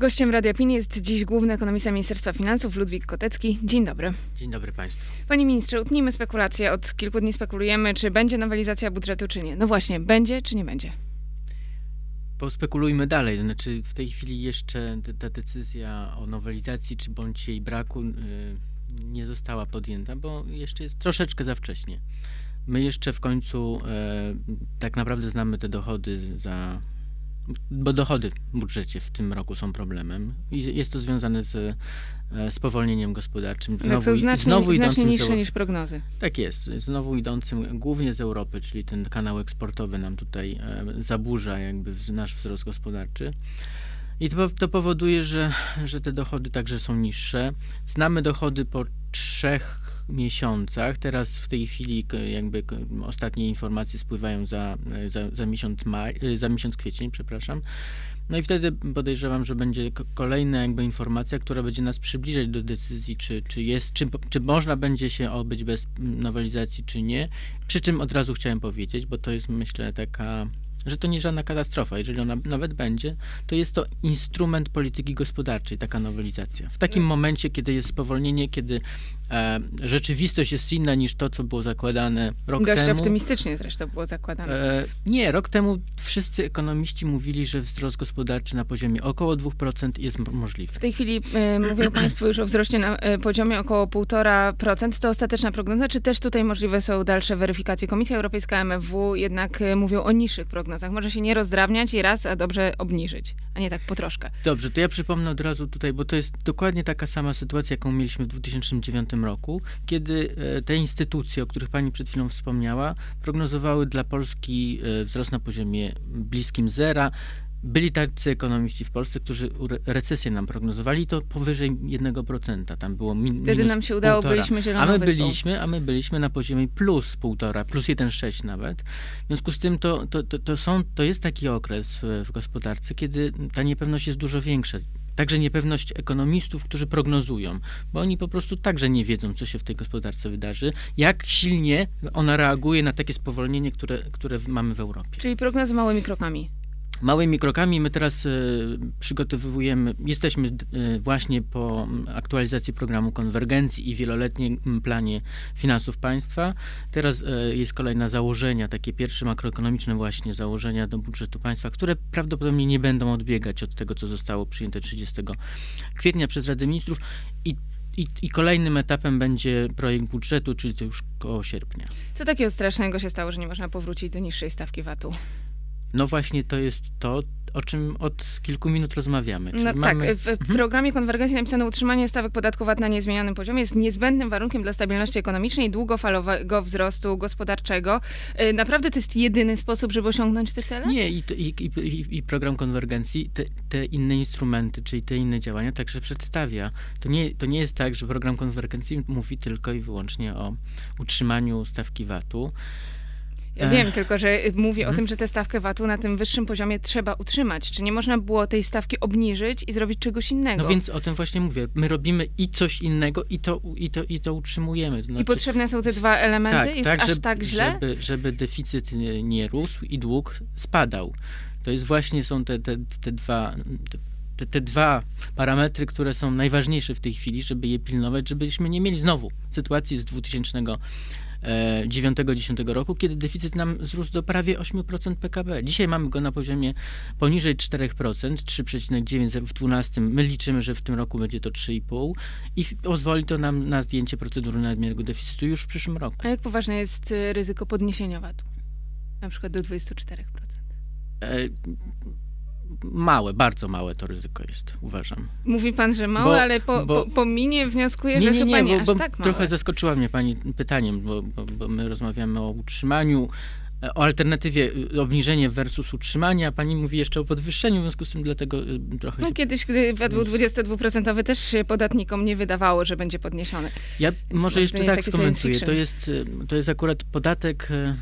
Gościem Radia PIN jest dziś główny ekonomista Ministerstwa Finansów Ludwik Kotecki. Dzień dobry. Dzień dobry Państwu. Panie ministrze, utnijmy spekulacje. Od kilku dni spekulujemy, czy będzie nowelizacja budżetu, czy nie. No właśnie, będzie, czy nie będzie? Pospekulujmy dalej. Znaczy w tej chwili jeszcze ta decyzja o nowelizacji, czy bądź jej braku y, nie została podjęta, bo jeszcze jest troszeczkę za wcześnie. My jeszcze w końcu e, tak naprawdę znamy te dochody za... Bo dochody w budżecie w tym roku są problemem i jest to związane z e, spowolnieniem gospodarczym. Tak, są znacznie, znowu znacznie niższe niż prognozy. Tak jest. Znowu idącym głównie z Europy, czyli ten kanał eksportowy nam tutaj e, zaburza jakby nasz wzrost gospodarczy. I to, to powoduje, że, że te dochody także są niższe. Znamy dochody po trzech miesiącach. Teraz w tej chwili jakby ostatnie informacje spływają za, za, za miesiąc maj, za miesiąc kwiecień, przepraszam. No i wtedy podejrzewam, że będzie kolejna jakby informacja, która będzie nas przybliżać do decyzji, czy, czy jest, czy, czy można będzie się obyć bez nowelizacji, czy nie. Przy czym od razu chciałem powiedzieć, bo to jest myślę taka, że to nie żadna katastrofa. Jeżeli ona nawet będzie, to jest to instrument polityki gospodarczej, taka nowelizacja. W takim momencie, kiedy jest spowolnienie, kiedy e, rzeczywistość jest inna niż to, co było zakładane rok Dość temu. optymistycznie zresztą było zakładane. E, nie, rok temu wszyscy ekonomiści mówili, że wzrost gospodarczy na poziomie około 2% jest możliwy. W tej chwili e, mówią Państwo już o wzroście na e, poziomie około 1,5%. To ostateczna prognoza, czy też tutaj możliwe są dalsze weryfikacje? Komisja Europejska, MFW jednak e, mówią o niższych prognozach. Może się nie rozdrabniać i raz, a dobrze obniżyć, a nie tak po troszkę. Dobrze, to ja przypomnę od razu tutaj, bo to jest dokładnie taka sama sytuacja, jaką mieliśmy w 2009 roku, kiedy e, te instytucje, o których pani przed chwilą wspomniała, prognozowały dla Polski e, wzrost na poziomie bliskim zera. Byli tacy ekonomiści w Polsce, którzy re- recesję nam prognozowali, to powyżej 1%. Tam było min, Wtedy nam się udało, półtora. byliśmy A zieloną my wyspą. byliśmy, a my byliśmy na poziomie plus półtora, plus 1,6 nawet. W związku z tym to, to, to, to, są, to jest taki okres w, gospodarce, kiedy ta niepewność jest dużo większa. Także niepewność ekonomistów, którzy prognozują, bo oni po prostu także nie wiedzą, co się w tej gospodarce wydarzy, jak silnie ona reaguje na takie spowolnienie, które, które mamy w Europie. Czyli prognozy małymi krokami. Małymi krokami my teraz e, przygotowujemy, jesteśmy e, właśnie po aktualizacji programu konwergencji i wieloletnim planie finansów państwa. Teraz e, jest kolejna założenia, takie pierwsze makroekonomiczne właśnie założenia do budżetu państwa, które prawdopodobnie nie będą odbiegać od tego, co zostało przyjęte 30 kwietnia przez Radę Ministrów i i, I kolejnym etapem będzie projekt budżetu, czyli to już koło sierpnia. Co takiego strasznego się stało, że nie można powrócić do niższej stawki VAT-u? No właśnie to jest to, o czym od kilku minut rozmawiamy. No tak, mamy... w w programie konwergencji napisano utrzymanie stawek podatku VAT na niezmienionym poziomie jest niezbędnym warunkiem dla stabilności ekonomicznej i długofalowego wzrostu gospodarczego. Y, Naprawdę to jest jedyny sposób, żeby osiągnąć te cele? Nie, i, to- i, i- i program konwergencji te, te inne instrumenty, czyli te inne działania także przedstawia. To nie, to nie jest tak, że program konwergencji mówi tylko i wyłącznie o utrzymaniu stawki VAT-u. Ja wiem, tylko że mówię o Mhm. tym, że tę stawkę VAT-u na tym wyższym poziomie trzeba utrzymać. Czy nie można było tej stawki obniżyć i zrobić czegoś innego? No więc o tym właśnie mówię. My robimy i coś innego i to, i to, i to utrzymujemy. To I znaczy- potrzebne są te dwa elementy? jest aż żeby, tak źle? Żeby, żeby deficyt nie, nie rósł i dług spadał. To jest właśnie są te, te, te dwa. Te, te dwa parametry, które są najważniejsze w tej chwili, żeby je pilnować, żebyśmy nie mieli znowu sytuacji z 2009-2010 roku, kiedy deficyt nam wzrósł do prawie 8% PKB. Dzisiaj mamy go na poziomie poniżej 4%, 3,9 w 12. My liczymy, że w tym roku będzie to 3,5 i pozwoli to nam na zdjęcie procedury nadmiernego deficytu już w przyszłym roku. A jak poważne jest y, ryzyko podniesienia VAT-u? Na przykład do 24%. E, Małe, bardzo małe to ryzyko jest, uważam. Mówi pan, że małe, Bo- ale po, bo- po, po minie wnioskuję, Nie, że nie, chyba nie, bo, aż tak małe. trochę zaskoczyła mnie pani pytaniem, bo, bo, my rozmawiamy o utrzymaniu, e, o alternatywie y, obniżenie versus utrzymanie, a pani mówi jeszcze o podwyższeniu, w związku z tym dlatego y, trochę No, się... kiedyś, gdy VAT był Więc- 22%, też się podatnikom nie wydawało, że będzie podniesiony. Ja może jeszcze tak skomentuję. To jest, to jest akurat podatek mm,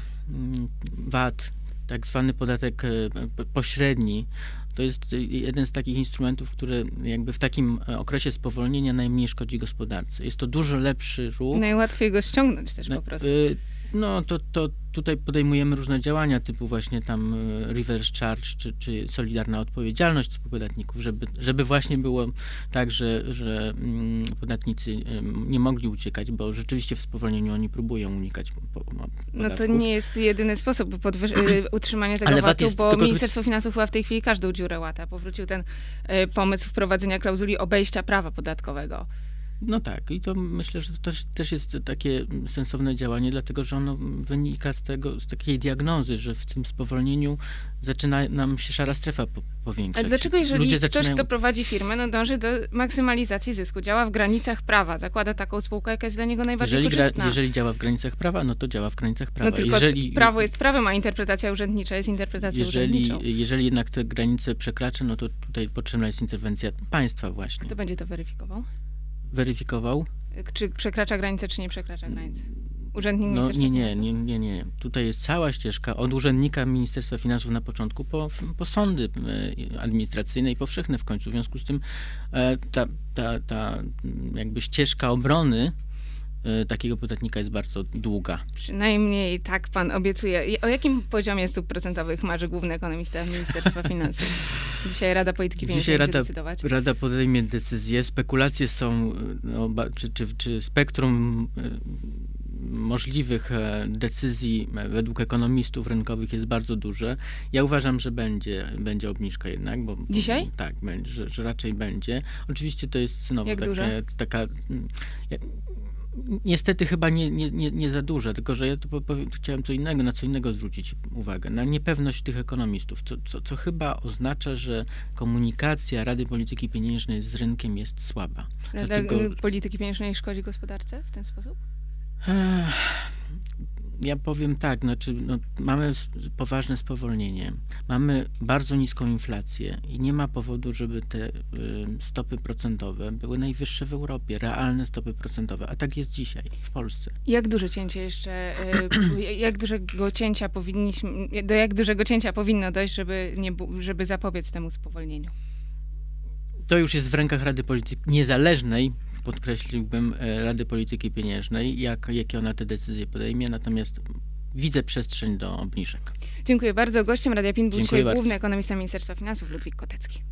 VAT, tak zwany podatek p- pośredni. To jest jeden z takich instrumentów, który jakby w takim e, okresie spowolnienia najmniej szkodzi gospodarce. Jest to dużo lepszy ruch. Najłatwiej go ściągnąć też po prostu. No to, to tutaj podejmujemy różne działania typu właśnie tam e, reverse charge czy, czy solidarna odpowiedzialność podatników, żeby, żeby właśnie było tak, że, że mm, podatnicy nie mogli uciekać, bo rzeczywiście w spowolnieniu oni próbują unikać po, po, No to podatków. nie jest jedyny sposób y, utrzymania tego Ale VAT jest bo tylko- Ministerstwo Finansów chyba w tej chwili każdą dziurę łata. Powrócił ten y, pomysł wprowadzenia klauzuli obejścia prawa podatkowego. No tak, i to myślę, że to też, też jest takie sensowne działanie, dlatego że ono wynika z tego, z takiej diagnozy, że w tym spowolnieniu zaczyna nam się szara strefa po, powiększać. Ale dlaczego jeżeli Ludzie ktoś, zaczynają- kto prowadzi firmę, no dąży do maksymalizacji zysku, działa w granicach prawa, zakłada taką spółkę, jaka jest dla niego najbardziej jeżeli, gra, korzystna. jeżeli działa w granicach prawa, no to działa w granicach prawa. no tylko jeżeli, prawo jest prawem, a interpretacja urzędnicza jest interpretacją jeżeli, urzędniczą. jeżeli jednak te granice przekracza, no to tutaj potrzebna jest interwencja państwa właśnie. Kto będzie to weryfikował? Weryfikował? Czy przekracza granicę, czy nie przekracza granicy? Urzędnik No Ministerstwa nie, nie, nie, nie, nie. Tutaj jest cała ścieżka od urzędnika Ministerstwa Finansów na początku po, po sądy e, administracyjne i powszechne w końcu. W związku z tym e, ta, ta, ta mm, jakby ścieżka obrony e, takiego podatnika jest bardzo długa. Przynajmniej tak pan obiecuje. O jakim poziomie stóp procentowych marzy główny ekonomista Ministerstwa Finansów? Dzisiaj Rada Polityki Pieniężnej Dzisiaj będzie Rada, decydować. Rada podejmie decyzję. Spekulacje są, no, czy, czy, czy spektrum możliwych e, decyzji e, według ekonomistów rynkowych jest bardzo duże. Ja uważam, że będzie, będzie obniżka jednak. Bo, Dzisiaj? Tak, że, że raczej będzie. Oczywiście to jest znowu Jak takie, taka... mm, Niestety chyba nie, nie, nie, nie za duże, tylko że ja tu powiem, chciałem co innego, na co innego zwrócić uwagę. Na niepewność tych ekonomistów, co, co, co chyba oznacza, że komunikacja Rady Polityki Pieniężnej z rynkiem jest słaba. Rada dlatego- Polityki Pieniężnej szkodzi gospodarce w ten sposób? Ja powiem tak, znaczy no, mamy poważne spowolnienie, mamy bardzo niską inflację i nie ma powodu, żeby te y, stopy procentowe były najwyższe w Europie, realne stopy procentowe, a tak jest dzisiaj w Polsce. Jak duże cięcie jeszcze, y, jak dużego cięcia powinniśmy, do jak dużego cięcia powinno dojść, żeby, nie, żeby zapobiec temu spowolnieniu? To już jest w rękach Rady Polityki Niezależnej, podkreśliłbym, e, Rady Polityki Pieniężnej, jak, jakie ona te decyzje podejmie, natomiast widzę przestrzeń do obniżek. Dziękuję bardzo. Gościem Radia PIN był dzisiaj główny ekonomista Ministerstwa Finansów Ludwik Kotecki.